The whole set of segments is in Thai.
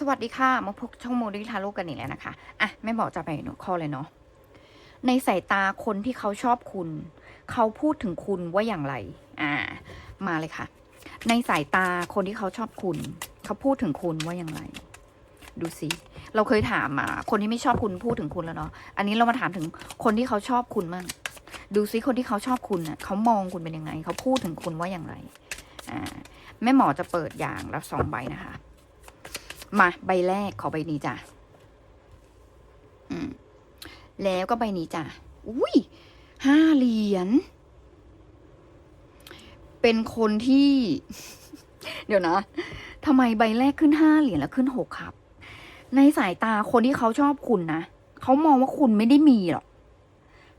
สวัสดีค่ะ มาพบช่องโมดิทาโร่กันอีกแล้วนะคะ อะแม่บอกจะไปหนูข้อเลยเนาะ ในสายตาคนที่เขาชอบคุณ เขาพูดถึงคุณว่าอย่างไร อ่า มาเลยค่ะ ในสายตาคนที่เขาชอบคุณ เขาพูดถึงคุณว่าอย่างไร ดูสิ เราเคยถามอะคนที่ไม่ชอบคุณพูดถึงคุณแล้วเนาะ อันนี้เรามาถามถึงคนที่เขาชอบคุณมั่ง ดูสิคนที่เขาชอบคุณอะเขามองคุณเป็นยังไง เขาพูดถึงคุณว่าอย่างไร อ่า แม่หมอจะเปิดอย่างละสองใบนะคะ มาใบแรกขอใบนี้จ้ะอืมแล้วก็ใบนี้จ้ะอุ้ยห้าเหรียญเป็นคนที่ เดี๋ยวนะทำไมใบแรกขึ้นห้าเหรียญแล้วขึ้นหกครับ ในสายตาคนที่เขาชอบคุณนะเขามองว่าคุณไม่ได้มีหรอก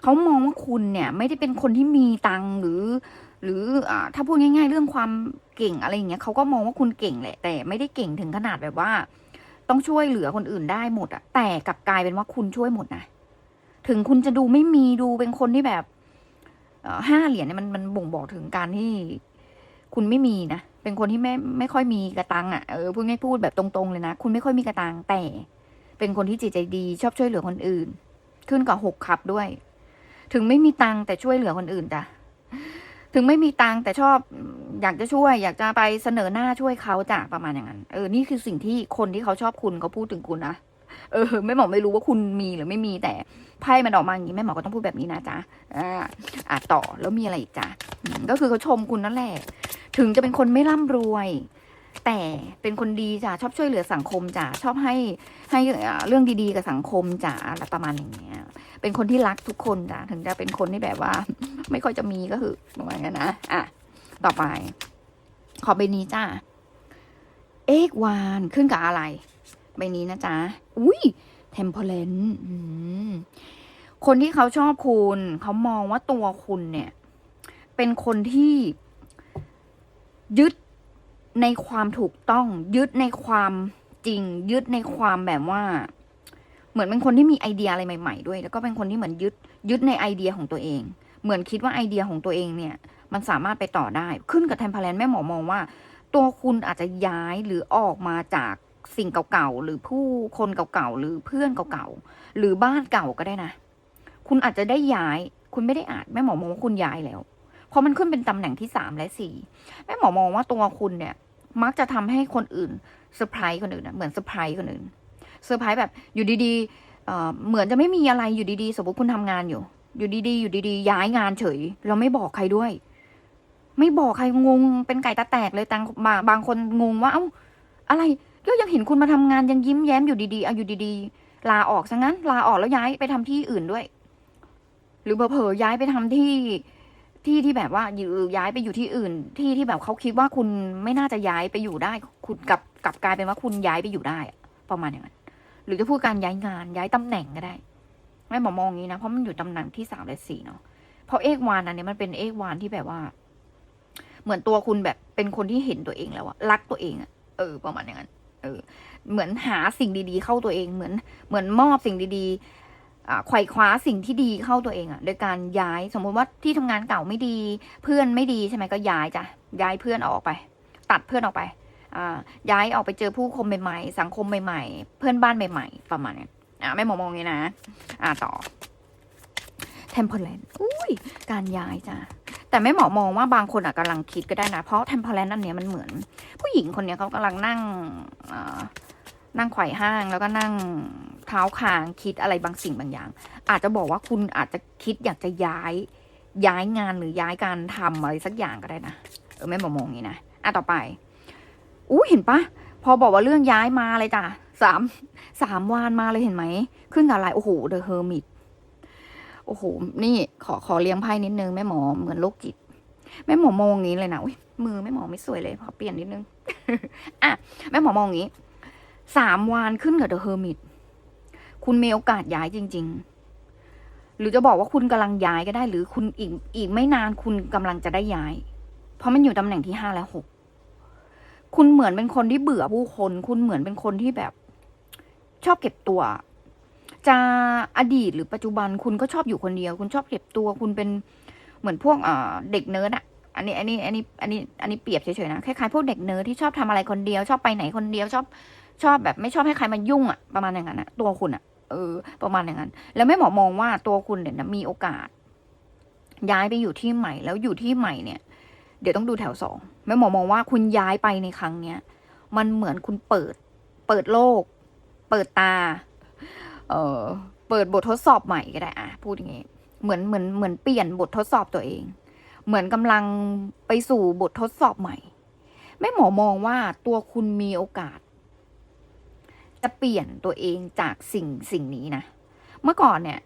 เขามองว่าคุณเนี่ย ไม่ได้เป็นคนที่มีตังหรือ หรืออถ้าพูดง่าย ๆ เรื่องความเก่งอะไรอย่างเงี้ยเขาก็มองว่าคุณเก่งแหละ แต่ไม่ได้เก่งถึงขนาดแบบว่า ต้องช่วยเหลือคนอื่นได้หมดอะแต่กลับกลายเป็นว่าคุณช่วยหมดนะถึงคุณจะดูไม่มีดูเป็นคนที่แบบห้าเหรียญเนี่ยมันมันบ่งบอกถึงการที่คุณไม่มีนะ เป็นคนที่ไม่ไม่ค่อยมีกระตังอะเออพูดง่ายๆพูดแบบตรงๆเลยนะ คุณไม่ค่อยมีกระตังแต่ เป็นคนที่จิตใจดี ชอบช่วยเหลือคนอื่น ขึ้นกับหกขับด้วย ถึงไม่มีตังแต่ช่วยเหลือคนอื่นจ้ะ ถึงไม่มีตังค์แต่ชอบอยากจะช่วย อยากจะไปเสนอหน้าช่วยเขาจ้ะประมาณอย่างนั้น เออนี่คือสิ่งที่คนที่เขาชอบคุณเขาพูดถึงคุณนะเออแม่หมอไม่รู้ว่าคุณมีหรือไม่มีแต่ไพ่มันออกมาอย่างนี้แม่หมอก็ต้องพูดแบบนี้นะจ๊ะอ่าอะต่อแล้วมีอะไรอีกจ้ะก็คือเขาชมคุณนั่นแหละ ถึงจะเป็นคนไม่ร่ำรวย แต่เป็นคนดีจ้ะชอบช่วยเหลือสังคมจ้ะชอบให้ให้เรื่องดีๆกับสังคมจ้ะอะไรประมาณอย่างเงี้ย เป็นคนที่รักทุกคนจ้ะถึงจะเป็นคนที่แบบว่า ไม่ค่อยจะมีก็คือประมาณนั้นนะอะต่อไป ขอใบนี้จ้าเอกวานขึ้นกับอะไรใบนี้นะจ๊ะอุ้ยเทมเพลนคนที่เขาชอบคุณเขามองว่าตัวคุณเนี่ย เป็นคนที่ยึด ในความถูกต้องยึดในความจริง ยึดในความแบบว่า เหมือนเป็นคนที่มีไอเดียอะไรใหม่ ๆ ด้วย แล้วก็เป็นคนที่เหมือนยึดยึดในไอเดียของตัวเอง เหมือนคิดว่าไอเดียของตัวเองเนี่ย มันสามารถไปต่อได้ขึ้นกับเทมเพลนแม่หมอมองว่า ตัวคุณอาจจะย้ายหรือออกมาจากสิ่งเก่าๆหรือผู้คนเก่าๆหรือเพื่อนเก่าๆหรือบ้านเก่าก็ได้นะ คุณอาจจะได้ย้าย คุณไม่ได้อาจแม่หมอมองว่าคุณย้ายแล้วเพราะมันขึ้นเป็นตำแหน่งที่สามและสี่แม่หมอมองว่าตัวคุณเนี่ย มักจะทำให้คนอื่นเซอร์ไพรส์คนอื่นนะเหมือนเซอร์ไพรส์คนอื่นเซอร์ไพรส์แบบอยู่ดีๆเเหมือนจะไม่มีอะไรอยู่ดีๆ สมมติคุณทำงานอยู่ อยู่ดีๆ อยู่ดีๆ ย้ายงานเฉย เราไม่บอกใครด้วย ไม่บอกใครงงเป็นไก่ตาแตกเลยตังบางบางคนงงว่า เอ้าอะไรก็ยังเห็นคุณมาทำงานยังยิ้มแย้มอยู่ดีๆเอาอยู่ดีๆ ลาออกซะงั้น ลาออกแล้วย้ายไปทำที่อื่นด้วย หรือเผลอๆย้ายไปทำที่ ที่ที่แบบว่าอยู่ย้ายไปอยู่ที่อื่น ที่ที่แบบเขาคิดว่าคุณไม่น่าจะย้ายไปอยู่ได้ คุณกลับกลับกลายเป็นว่าคุณย้ายไปอยู่ได้ ประมาณอย่างนั้น หรือจะพูดการย้ายงานย้ายตำแหน่งก็ได้ ไม่หมอมองงี้นะเพราะมันอยู่ตำแหน่งที่สามและสี่เนาะเพราะเอกวานอันเนี้ยมันเป็นเอกวานที่แบบว่า เหมือนตัวคุณแบบเป็นคนที่เห็นตัวเองแล้วอะรักตัวเองอะเออ ประมาณอย่างนั้น เออ เหมือนหาสิ่งดีๆ เข้าตัวเองเหมือน เหมือนมอบสิ่งดีๆ ไขว่คว้าสิ่งที่ดีเข้าตัวเองอะโดยการย้ายสมมุติว่าที่ทำงานเก่าไม่ดี เพื่อนไม่ดีใช่ไหมก็ย้ายจ้ะย้ายเพื่อนออกไป ตัดเพื่อนออกไปย้ายออกไปเจอผู้คนใหม่ๆ สังคมใหม่ๆ เพื่อนบ้านใหม่ ๆ ประมาณนี้อ่าไม่มองมองอย่างนี้นะอ่าต่อ temperance อุ้ยการย้ายจ้ะแต่ไม่หมอมองว่าบางคนอาจกำลังคิดก็ได้นะ เพราะ temperance อันเนี้ยมันเหมือน ผู้หญิงคนเนี้ยเขากำลังนั่งนั่งไขว่ห้างแล้วก็นั่ง เท้าคางคิดอะไรบางสิ่งบางอย่าง อาจจะบอกว่าคุณอาจจะคิดอยากจะย้ายย้ายงานหรือย้ายการทำอะไรสักอย่างก็ได้นะเออแม่หมอมองอย่างนี้นะอะต่อไปอู้เห็นปะพอบอกว่าเรื่องย้ายมาเลยจ้ะสามสามวานมาเลยเห็นไหมขึ้นกับอะไรโอ้โหเดอะเฮอร์มิตโอ้โห นี่ขอขอเลี้ยงไพ่นิดนึงแม่หมอเหมือนโรคจิตแม่หมอมองอย่างนี้เลยนะอุ้ยมือแม่หมอไม่สวยเลยขอเปลี่ยนนิดนึงอะแม่หมอมองอย่างนี้สามวานขึ้นกับเดอะเฮอร์มิต คุณมีโอกาสย้ายจริง ๆ หรือจะบอกว่าคุณกำลังย้ายก็ได้ หรือคุณอีกอีกไม่นานคุณกำลังจะได้ย้าย เพราะมันอยู่ตำแหน่งที่ห้าและหกคุณเหมือนเป็นคนที่เบื่อผู้คน คุณเหมือนเป็นคนที่แบบ ชอบเก็บตัว จะอดีตหรือปัจจุบัน คุณก็ชอบอยู่คนเดียว คุณชอบเก็บตัว คุณเป็นเหมือนพวกเด็กเนิร์ดอะอันนี้อันนี้อันนี้อันนี้อันนี้เปรียบเฉยๆนะคล้ายๆพวกเด็กเนิร์ดที่ชอบทำอะไรคนเดียว ชอบไปไหนคนเดียวชอบ ชอบแบบไม่ชอบให้ใครมายุ่งอะประมาณอย่างนั้นอะตัวคุณอะ เออ ประมาณอย่างนั้น แล้วแม่หมอมองว่าตัวคุณเนี่ยนะมีโอกาส ย้ายไปอยู่ที่ใหม่ แล้วอยู่ที่ใหม่เนี่ย เดี๋ยวต้องดูแถวสองแม่หมอมองว่าคุณย้ายไปในครั้งเนี้ยมันเหมือนคุณเปิด เปิดโลก เปิดตา เออเปิดบททดสอบใหม่ก็ได้อะพูดอย่างงี้เหมือนเหมือนเหมือนเปลี่ยนบททดสอบตัวเอง เหมือนกำลังไปสู่บททดสอบใหม่แม่หมอมองว่าตัวคุณมีโอกาส จะเปลี่ยนตัวเองจากสิ่งสิ่งนี้นะ เมื่อก่อนเนี่ย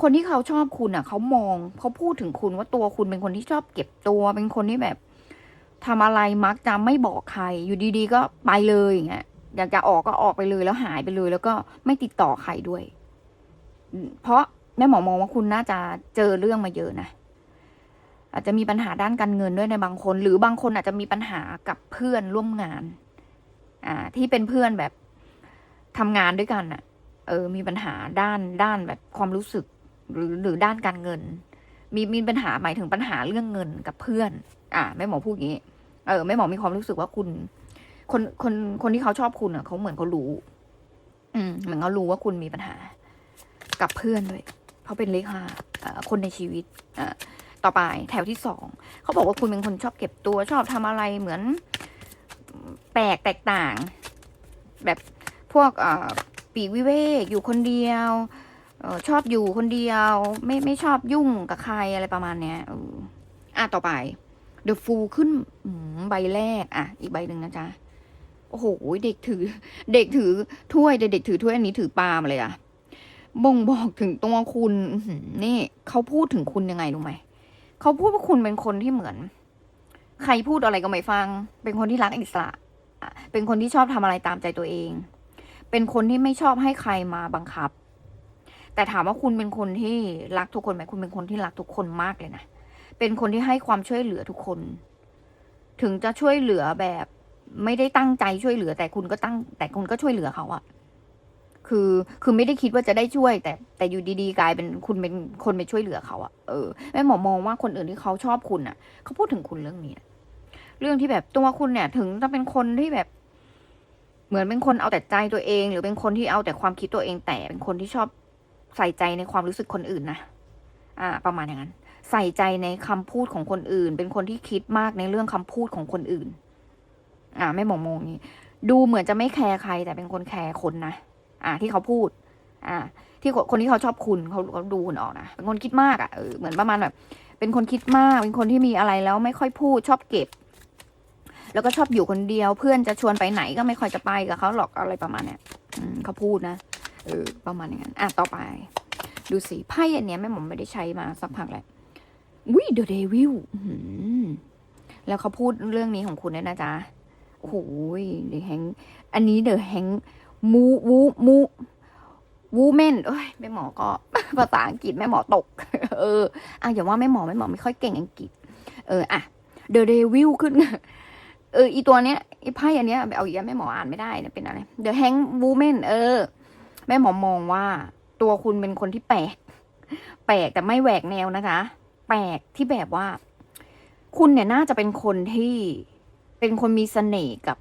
คนที่เขาชอบคุณอะ เขามองเขาพูดถึงคุณว่าตัวคุณเป็นคนที่ชอบเก็บตัว เป็นคนที่แบบทำอะไรมักจะไม่บอกใคร อยู่ดีๆ ก็ไปเลยอย่างเงี้ยอยากจะออกก็ออกไปเลยแล้วหายไปเลย แล้วก็ไม่ติดต่อใครด้วย เพราะแม่หมอมองว่าคุณน่าจะเจอเรื่องมาเยอะนะอาจจะมีปัญหาด้านการเงินด้วยในบางคน หรือบางคนอาจจะมีปัญหากับเพื่อนร่วมงาน อ่า ที่เป็นเพื่อนแบบ ทำงานด้วยกันอะเออ มีปัญหาด้านด้านแบบความรู้สึก หรือหรือด้านการเงิน มีมีปัญหาหมายถึงปัญหาเรื่องเงินกับเพื่อน อ่าแม่หมอพูดอย่างนี้ เออแม่หมอมีความรู้สึกว่าคุณ คนคนคนที่เขาชอบคุณอะเขาเหมือนเขารู้ อืมเหมือนเขารู้ว่าคุณมีปัญหา กับเพื่อนด้วยเขาเป็นเลขาอ่อคนในชีวิตอ่าต่อไปแถวที่สองเขาบอกว่าคุณเป็นคนชอบเก็บตัวชอบทำอะไรเหมือนแปลกแตกต่าง แบบ พวกปีกวิเวกอยู่คนเดียวออชอบอยู่คนเดียว ไม่ไม่ชอบยุ่งกับใครอะไรประมาณเนี้ยอออะต่อไปเดอะฟูขึ้นใบแรก อะ อีกใบหนึ่งนะจ๊ะ โอ้โห เด็กถือ เด็กถือถ้วยแต่เด็กถือถ้วยอันนี้ถือปลามาเลยอะบ่งบอกถึงตัวคุณนี่เขาพูดถึงคุณยังไงรู้ไหมเขาพูดว่าคุณเป็นคนที่เหมือน ใครพูดอะไรก็ไม่ฟัง เป็นคนที่รักอิสระอะเป็นคนที่ชอบทำอะไรตามใจตัวเอง เป็นคนที่ไม่ชอบให้ใครมาบังคับ แต่ถามว่าคุณเป็นคนที่รักทุกคนไหมคุณเป็นคนที่รักทุกคนมากเลยนะ เป็นคนที่ให้ความช่วยเหลือทุกคน ถึงจะช่วยเหลือแบบไม่ได้ตั้งใจช่วยเหลือ แต่คุณก็ตั้ง แต่คุณก็ช่วยเหลือเขาอะคือคือไม่ได้คิดว่าจะได้ช่วย แต่แต่อยู่ดีๆกลายเป็นคุณเป็นคนไปช่วยเหลือเขาอะเออแม่หมอมองว่าคนอื่นที่เขาชอบคุณอะเขาพูดถึงคุณเรื่องนี้นะเรื่องที่แบบตัวคุณเนี่ย ถึงจะเป็นคนที่แบบ เหมือนเป็นคนเอาแต่ใจตัวเอง หรือเป็นคนที่เอาแต่ความคิดตัวเอง แต่เป็นคนที่ชอบใส่ใจในความรู้สึกคนอื่นนะอ่า ประมาณอย่างนั้น ใส่ใจในคำพูดของคนอื่น เป็นคนที่คิดมากในเรื่องคำพูดของคนอื่น อ่า ไม่มองมองนี้ดูเหมือนจะไม่แคร์ใคร แต่เป็นคนแคร์คนนะอ่า ที่เขาพูด อ่า ที่คนนที่เขาชอบคุณเขาเขาดูคุณออกนะเป็นคนคิดมากอะ่ะเหมือนประมาณแบบเป็นคนคิดมาก เป็นคนที่มีอะไรแล้วไม่ค่อยพูดชอบเก็บ แล้วก็ชอบอยู่คนเดียว เพื่อนจะชวนไปไหนก็ไม่ค่อยจะไปกับเขาหรอกอะไรประมาณเนี้ยอืมเขาพูดนะเออประมาณอย่างนั้นอะต่อไป ดูสิไพ่อันเนี้ยแม่หมอมไม่ได้ใช้มาสักพักแล้ววิเดอะเดวิลแล้วเขาพูดเรื่องนี้ของคุณด้วยนะจ๊ะโอ้โหเดอะแฮงอันนี้เดอะแฮงมูวูมูวูแมนเอ้ยแม่หมอก็ภาษาอังกฤษแม่หมอตก เอออะอย่าว่าแม่หมอแม่หมอไม่ค่อยเก่งอังกฤษ เอออะเดอะเดวิลขึ้น เอออีตัวเนี้ยอีไพ่อันเนี้ยเอาอีกแล้วแม่หมออ่านไม่ได้เนี่ยเป็นอะไรเดอะแฮงวูแมนเออ แม่หมอมองว่า ตัวคุณเป็นคนที่แปลก แปลกแต่ไม่แหวกแนวนะคะ แปลกที่แบบว่า คุณเนี่ยน่าจะเป็นคนที่เป็นคนมีเสน่ห์กับ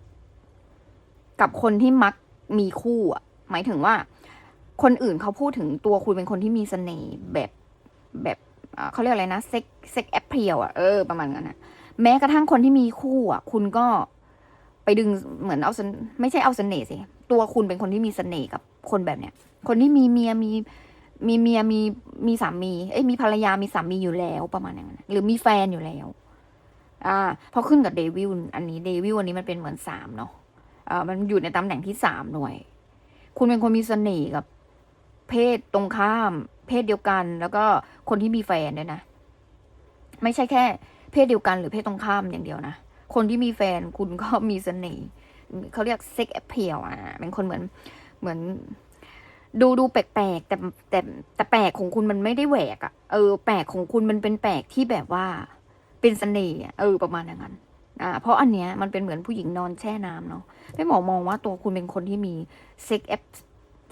กับคนที่มักมีคู่อะ หมายถึงว่า คนอื่นเขาพูดถึงตัวคุณเป็นคนที่มีเสน่ห์แบบแบบเขาเรียกอะไรนะเซ็กเซ็กแอปเพียวอะเออประมาณนั้นอะ แม้กระทั่งคนที่มีคู่อะ คุณก็ไปดึงเหมือนเอาเสนไม่ใช่เอาเสน่ห์สิตัวคุณเป็นคนที่มีเสน่ห์กับคนแบบเนี้ย คนที่มีเมียมีมีเมียมีมีสามี เอ้ยมีภรรยามีสามีอยู่แล้วประมาณอย่างนั้นหรือมีแฟนอยู่แล้ว อ่าพอขึ้นกับเดวิลอันนี้เดวิลอันนี้มันเป็นเหมือนสามเนาะอ่ามันอยู่ในตำแหน่งที่สามหน่วย คุณเป็นคนมีเสน่ห์กับ เพศตรงข้าม เพศเดียวกัน แล้วก็คนที่มีแฟนด้วยนะ ไม่ใช่แค่ เพศเดียวกันหรือเพศตรงข้ามอย่างเดียวนะ คนที่มีแฟนคุณก็มีเสน่ห์เขาเรียกเซ็กแอพเพียอะเป็นคนเหมือนเหมือน ดูดูแปลกๆแต่แต่แต่แปลกของคุณมันไม่ได้แหวกอะ่ะเออแปลกของคุณมันเป็นแปลกที่แบบว่า เป็นเสน่ห์อะเออประมาณอย่างนั้นอ่าเพราะอันเนี้ยมันเป็นเหมือนผู้หญิงนอนแช่น้ำเนาะแม่หมอมองว่าตัวคุณเป็นคนที่มีเซ็กแอป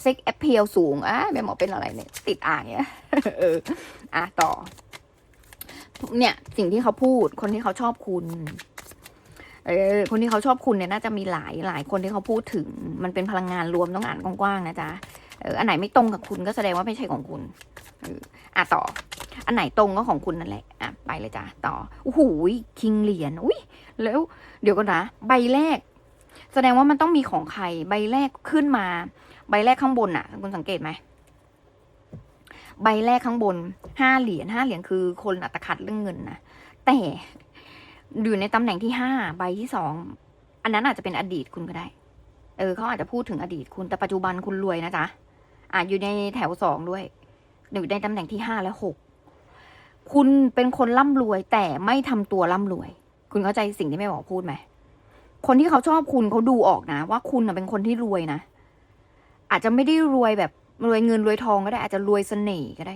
เซ็กแอปเพียสูงอะแม่หมอเป็นอะไรเนี่ยติดอ่างเนี่ยเอออะต่อ เนี่ยสิ่งที่เขาพูดคนที่เขาชอบคุณ เออคนที่เขาชอบคุณเนี่ยน่าจะมีหลายหลายคนที่เขาพูดถึง มันเป็นพลังงานรวมต้องอ่านกว้างๆนะจ๊ะเอออันไหนไม่ตรงกับคุณก็แสดงว่าไม่ใช่ของคุณเอออะต่อ อันไหนตรงก็ของคุณนั่นแหละอะไปเลยจ้ะต่อโอ้โหคิงเหรียญอุ้ยแล้ว เดี๋ยวก่อนนะใบแรก แสดงว่ามันต้องมีของใครใบแรกขึ้นมา ใบแรกข้างบนอะ คุณสังเกตไหม ใบแรกข้างบนห้าเหรียญห้าเหรียญคือคนอัตคัดเรื่องเงินนะแต่อยู่ในตำแหน่งที่ห้าใบที่สองอันนั้นอาจจะเป็นอดีตคุณก็ได้ เออเขาอาจจะพูดถึงอดีตคุณแต่ปัจจุบันคุณรวยนะจ๊ะอะอยู่ในแถวสองด้วยอยู่ในตำแหน่งที่ห้าและหกคุณเป็นคนร่ำรวย แต่ไม่ทำตัวร่ำรวย คุณเข้าใจสิ่งที่แม่บอกพูดไหมคนที่เขาชอบคุณเขาดูออกนะ ว่าคุณเป็นคนที่รวยนะอาจจะไม่ได้รวยแบบ รวยเงินรวยทองก็ได้อาจจะรวยเสน่ห์ก็ได้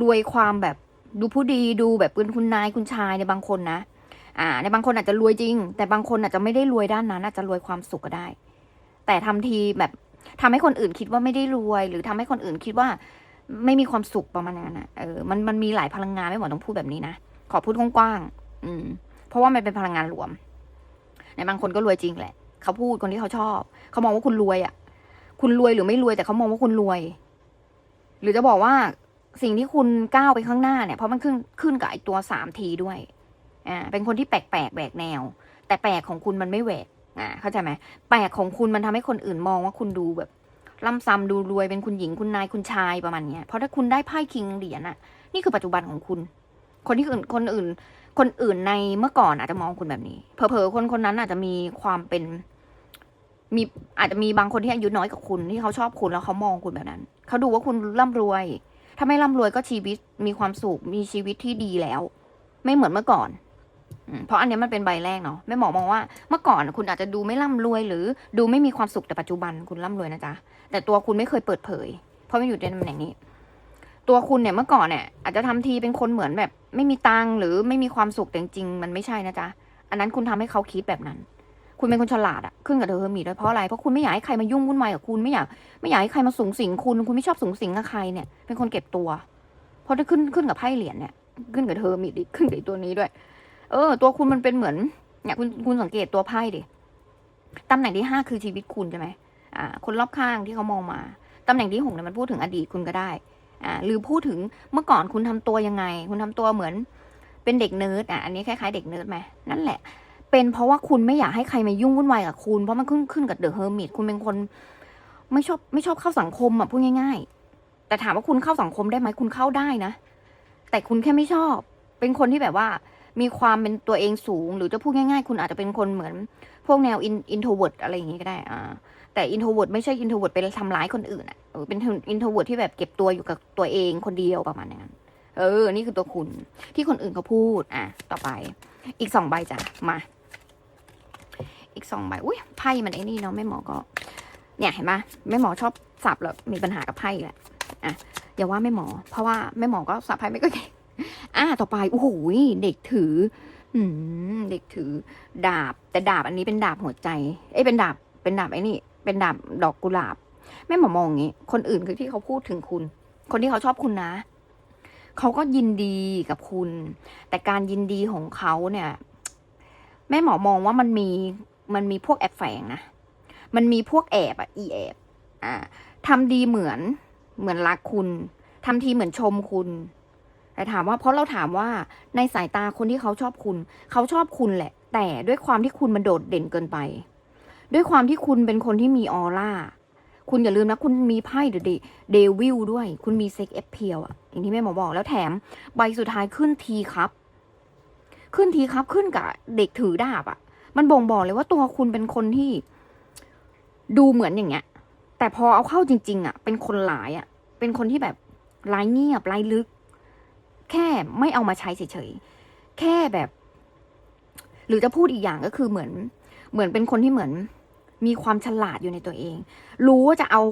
รวยความแบบดูผู้ดีดูแบบเป็นคุณนายคุณชายในบางคนนะอ่า ในบางคนอาจจะรวยจริง แต่บางคนอาจจะไม่ได้รวยด้านนั้น อาจจะรวยความสุขก็ได้ แต่ทำทีแบบทำให้คนอื่นคิดว่าไม่ได้รวย หรือทำให้คนอื่นคิดว่าไม่มีความสุขประมาณนั้นนะเออมันมันมีหลายพลังงานไม่หมดต้องพูดแบบนี้นะขอพูดกว้างๆอืม เพราะว่ามันเป็นพลังงานรวมในบางคนก็รวยจริงแหละ เขาพูดคนที่เขาชอบ เขามองว่าคุณรวยอะ คุณรวยหรือไม่รวยแต่เขามองว่าคุณรวย หรือจะบอกว่าสิ่งที่คุณก้าวไปข้างหน้าเนี่ยเพราะมันขึ้นขึ้นกับไอตัวสามทีด้วยอ่าเป็นคนที่แปลกแปลกแหวกแนว แต่แปลกของคุณมันไม่แหวกอ่าเข้าใจไหมแปลกของคุณมันทำให้คนอื่นมองว่าคุณดูแบบล่ำซ้ำดูรวยเป็นคุณหญิงคุณนายคุณชายประมาณเนี้ยเพราะถ้าคุณได้ไพ่คิงเหรียญอะนี่คือปัจจุบันของคุณ คนที่อื่นคนอื่น คนอื่นในเมื่อก่อนอาจจะมองคุณแบบนี้เผลอๆคนคนนั้นอาจจะมีความเป็น มีอาจจะมีบางคนที่อายุน้อยกว่าคุณที่เขาชอบคุณแล้วเขามองคุณแบบนั้น เขาดูว่าคุณร่ำรวย ถ้าไม่ร่ำรวยก็ชีวิตมีความสุขมีชีวิตที่ดีแล้ว ไม่เหมือนเมื่อก่อนเพราะอันนี้มันเป็นใบแรกเนาะแม่หมอมองว่าเมื่อก่อนคุณอาจจะดูไม่ร่ำรวยหรือดูไม่มีความสุขแต่ปัจจุบันคุณร่ำรวยนะจ๊ะแต่ตัวคุณไม่เคยเปิดเผย เพราะไม่อยู่ในตำแหน่งนี้ ตัวคุณเนี่ยเมื่อก่อนเนี่ยอาจจะทำทีเป็นคนเหมือนแบบ ไม่มีตังหรือไม่มีความสุขแต่จริงมันไม่ใช่นะจ๊ะอันนั้นคุณทำให้เขาคิดแบบนั้น คุณเป็นคนฉลาดอะขึ้นกับเธอเฮอร์มีด้วยเพราะอะไรเพราะคุณไม่อยากให้ใครมายุ่งวุ่นวายกับคุณไม่อยากไม่อยากให้ใครมาสูงสิงคุณคุณไม่ชอบสูงสิงกับใครเนี่ยเป็นคนเก็บตัวเพราะถ้าขึ้นขึ้นกับไพ่เหรียญเนี่ยขึ้นกับเธอมีดิขึ้นกับตัวนี้ด้วย เออ ตัวคุณมันเป็นเหมือนเนี่ยคุณคุณสังเกตตัวไพ่ดิตำแหน่งที่ห้าคือชีวิตคุณใช่ไหมอ่า คนรอบข้างที่เขามองมาตำแหน่งที่หกเนี่ยมันพูดถึงอดีตคุณก็ได้อ่าหรือพูดถึงเมื่อก่อนคุณทำตัวยังไง คุณทำตัวเหมือนเป็นเด็กเนิร์ดอะอันนี้คล้ายๆเด็กเนิร์ดไหมนั่นแหละ เป็นเพราะว่าคุณไม่อยากให้ใครมายุ่งวุ่นวายกับคุณ เพราะมันขึ้นขึ้นกับเดอะเฮอร์มิตคุณเป็นคน ไม่ชอบไม่ชอบเข้าสังคมอะพูดง่าย ๆ แต่ถามว่าคุณเข้าสังคมได้ไหมคุณเข้าได้นะ แต่คุณแค่ไม่ชอบ เป็นคนที่แบบว่า มีความเป็นตัวเองสูง หรือจะพูดง่าย ๆ คุณอาจจะเป็นคนเหมือน พวกแนวอินโทรเวิร์ดอะไรอย่างงี้ก็ได้อ่าแต่อินโทรเวิร์ดไม่ใช่อินโทรเวิร์ดไปทำร้ายคนอื่นอะเออเป็นอินโทรเวิร์ดที่แบบเก็บตัวอยู่กับตัวเองคนเดียวประมาณนั้นเออ นี่คือตัวคุณ ที่คนอื่นเขาพูด อะ ต่อไป อีกสองใบจ้ะ มา อีกสองใบอุ้ยไพ่มันไอ้นี่เนาะแม่หมอก็ เนี่ยเห็นปะแม่หมอชอบสับแล้วมีปัญหากับไพ่แหละอะอย่าว่าแม่หมอ เพราะว่าแม่หมอก็สับไพ่ไม่ก็เก่งอะต่อไปโอ้โหเด็กถือ อืมเด็กถือ ดาบ แต่ดาบอันนี้เป็นดาบหัวใจ เอ้ยเป็นดาบ เป็นดาบไอ้นี่ เป็นดาบดอกกุหลาบแม่หมอมองอย่างงี้ คนอื่นคือที่เขาพูดถึงคุณ คนที่เขาชอบคุณนะเขาก็ยินดีกับคุณ แต่การยินดีของเขาเนี่ย แม่หมอมองว่ามันมี มันมีพวกแอบแฝงนะ มันมีพวกแอบอะอีแอบอ่าทำดีเหมือนเหมือนรักคุณทำทีเหมือนชมคุณ แต่ถามว่าเพราะเราถามว่าในสายตาคนที่เขาชอบคุณ เขาชอบคุณแหละ แต่ด้วยความที่คุณมันโดดเด่นเกินไป ด้วยความที่คุณเป็นคนที่มีออร่าคุณอย่าลืมนะ คุณมีไพ่เดเดวิลด้วย คุณมีเซ็กเอฟเพียวอะอย่างที่แม่หมอบอกแล้วแถมใบสุดท้ายขึ้นทีครับ ขึ้นทีครับขึ้นกับเด็กถือดาบอะ มันบ่งบอกเลยว่าตัวคุณเป็นคนที่ดูเหมือนอย่างเงี้ย แต่พอเอาเข้าจริง ๆอะเป็นคนหลายอะเป็นคนที่แบบรายเงียบรายลึก แค่ไม่เอามาใช้เฉยๆ แค่แบบ หรือจะพูดอีกอย่างก็คือเหมือน เหมือนเป็นคนที่เหมือน มีความฉลาดอยู่ในตัวเอง รู้ว่าจะเอา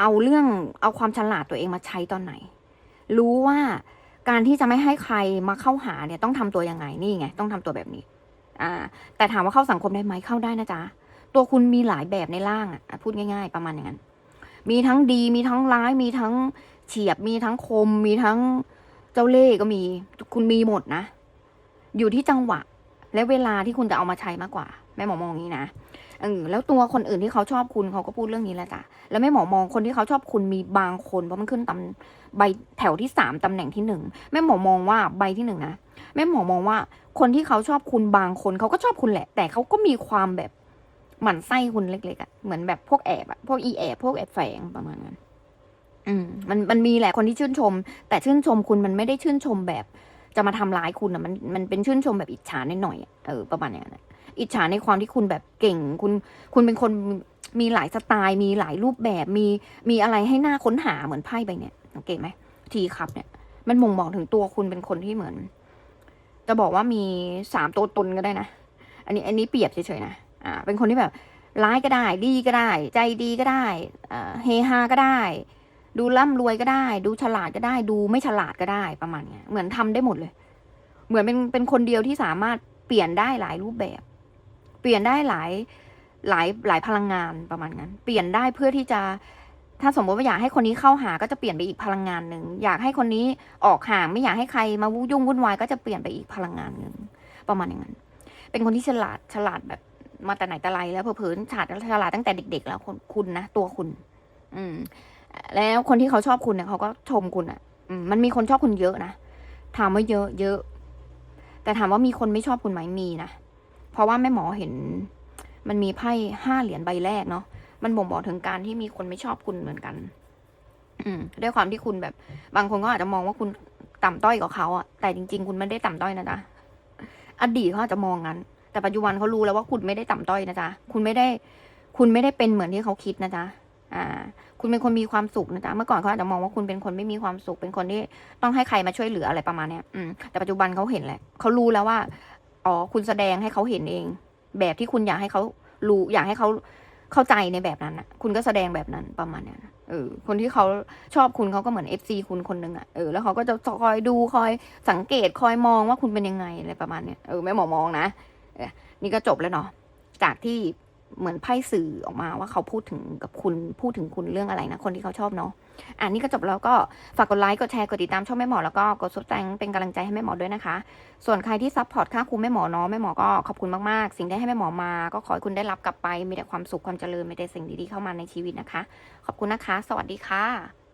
เอาเรื่องเอาความฉลาดตัวเองมาใช้ตอนไหน รู้ว่าการที่จะไม่ให้ใครมาเข้าหาเนี่ยต้องทำตัวยังไงนี่ไง ต้องทำตัวแบบนี้ อ่าแต่ถามว่าเข้าสังคมได้ไหมเข้าได้นะจ๊ะตัวคุณมีหลายแบบในร่างอะพูดง่าย ๆ ประมาณอย่างนั้น มีทั้งดีมีทั้งร้ายมีทั้งเฉียบมีทั้งคม มีทั้งเจ้าเล่ห์ก็มี คุณมีหมดนะ อยู่ที่จังหวะ และเวลาที่คุณจะเอามาใช้มากกว่า แม่หมอมองอย่างนี้นะ เออแล้วตัวคนอื่นที่เขาชอบคุณเขาก็พูดเรื่องนี้แหละจ้ะแล้วแม่หมอมองคนที่เขาชอบคุณมีบางคนเพราะมันขึ้นตำใบแถวที่สามตำแหน่งที่หนึ่งแม่หมอมองว่าใบที่หนึ่งนะแม่หมอมองว่า คนที่เขาชอบคุณบางคนเขาก็ชอบคุณแหละ แต่เขาก็มีความแบบหมั่นไส้คุณเล็กๆอะ่ะเหมือนแบบพวกแอบอะพวกอีแอบพวกแอบแฝงประมาณนั้นอืมมันมันมีแหละคนที่ชื่นชม แต่ชื่นชมคุณมันไม่ได้ชื่นชมแบบจะมาทำร้ายคุณอะมันมันเป็นชื่นชมแบบอิจฉาหน่อยๆเออประมาณอย่างนั้น อิจฉาในความที่คุณแบบเก่ง คุณคุณเป็นคนมีหลายสไตล์ มีหลายรูปแบบมีมีอะไรให้หน้าค้นหาเหมือนไพ่ใบเนี่ยสังเกตไหมทีคับเนี่ยมันบ่งบอกถึงตัวคุณเป็นคนที่เหมือน จะบอกว่ามีสามตัวตนก็ได้นะอันนี้อันนี้เปรียบเฉยๆนะอ่าเป็นคนที่แบบร้ายก็ได้ ดีก็ได้ ใจดีก็ได้อ่าเฮฮาก็ได้ ดูร่ำรวยก็ได้ ดูฉลาดก็ได้ ดูไม่ฉลาดก็ได้ประมาณเนี้ยเหมือนทำได้หมดเลย เหมือนเป็นเป็นคนเดียวที่สามารถเปลี่ยนได้หลายรูปแบบ ปลี่ยนได้หลายหลายหลายพลังงานประมาณนั้น เปลี่ยนได้เพื่อที่จะ ถ้าสมมติว่าอยากให้คนนี้เข้าหาก็จะเปลี่ยนไปอีกพลังงานหนึ่งอยากให้คนนี้ออกห่างไม่อยากให้ใครมาวุ่ยุ่งวุ่นวายก็จะเปลี่ยนไปอีกพลังงานหนึ่งประมาณอย่างนั้น เป็นคนที่ฉลาดฉลาดแบบมาแต่ไหนแต่ไรแล้วเผลอๆฉลาดฉลาดตั้งแต่เด็ก ๆ แล้วคนคุณนะตัวคุณ อืม แล้วคนที่เขาชอบคุณเนี่ยเขาก็ชมคุณอะมันมีคนชอบคุณเยอะนะถามว่าเยอะเยอะ แต่ถามว่ามีคนไม่ชอบคุณไหมมีนะ เพราะว่าแม่หมอเห็นมันมีไพ่ห้าเหรียญใบแรกเนาะมันบ่งบอกถึงการที่มีคนไม่ชอบคุณเหมือนกัน อืมด้วยความที่คุณแบบ บางคนก็อาจจะมองว่าคุณต่ำต้อยกว่าเขาอะแต่จริง ๆ คุณไม่ได้ต่ำต้อยนะจ๊ะอดีตเขาอาจจะมองงั้น แต่ปัจจุบันเขารู้แล้วว่าคุณไม่ได้ต่ำต้อยนะจ๊ะคุณไม่ได้ คุณไม่ได้เป็นเหมือนที่เขาคิดนะจ๊ะอ่า คุณเป็นคนมีความสุขนะจ๊ะเมื่อก่อนเขาอาจจะมองว่าคุณเป็นคนไม่มีความสุข เป็นคนที่ต้องให้ใครมาช่วยเหลืออะไรประมาณเนี้ยอืมแต่ปัจจุบันเขาเห็นแหละเขารู้แล้วว่า อ๋อ คุณแสดงให้เขาเห็นเอง แบบที่คุณอยากให้เขารู้ อยากให้เขาเข้าใจในแบบนั้นนะคุณก็แสดงแบบนั้นประมาณนี้นเออ คนที่เขาชอบคุณเขาก็เหมือนเอฟซีคุณคนหนึ่งอะ เออ แล้วเขาก็จะคอยดูคอยสังเกตคอยมองว่าคุณเป็นยังไงอะไรประมาณเนี้ย เออแม่หมอมองนะเออนี่ก็จบแล้วเนาะ จากที่ เหมือนไพ่สื่อออกมาว่าเขาพูดถึงกับคุณพูดถึงคุณเรื่องอะไรนะคนที่เขาชอบเนาะอ่านี่ก็จบแล้วก็ฝากกดไลค์กดแชร์กดติดตามช่องแม่หมอแล้วก็กดซับสไครต์เป็นกำลังใจให้แม่หมอด้วยนะคะ ส่วนใครที่ซัพพอร์ตค่าครูแม่หมอเนาะแม่หมอก็ขอบคุณมากๆ สิ่งได้ให้แม่หมอมา ก็ขอให้คุณได้รับกลับไปมีแต่ความสุขความเจริญมีแต่สิ่งดีๆเข้ามาในชีวิตนะคะ ขอบคุณนะคะ สวัสดีค่ะ